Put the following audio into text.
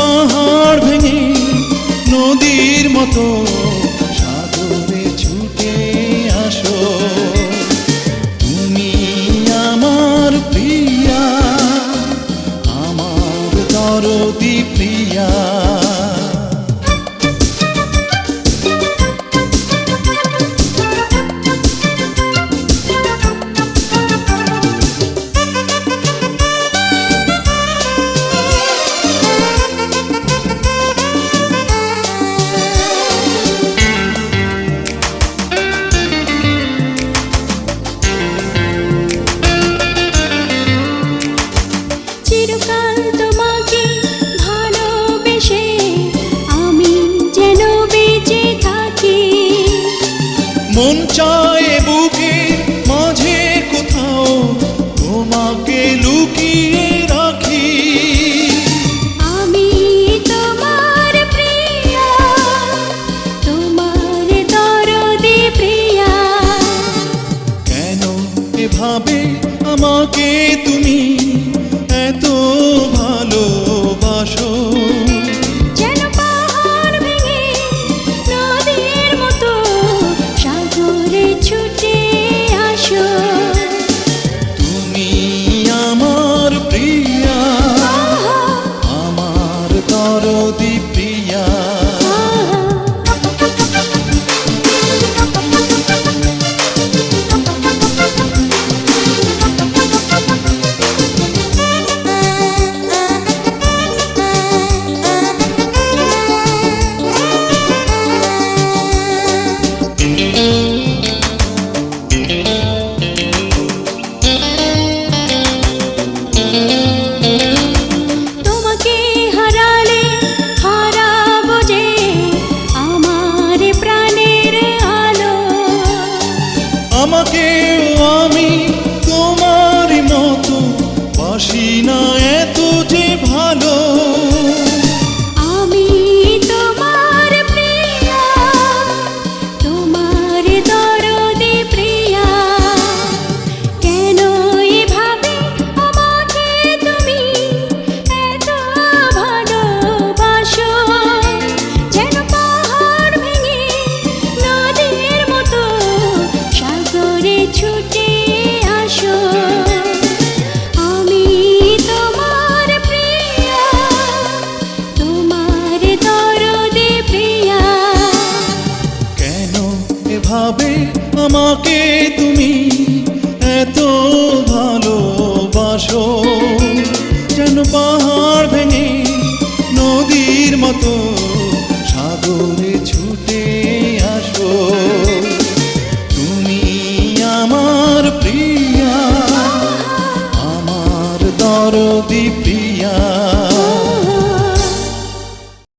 পাহাড় ভেঙে নদীর মতো সাগরে ছুটে আসো। তুমি আমার প্রিয়া আমার দরদি প্রিয়া। আমাকে তুমি এত ভালোবাসো। যেন পাহাড় তুমি আমার প্রিয়া আমার আমাকে তুমি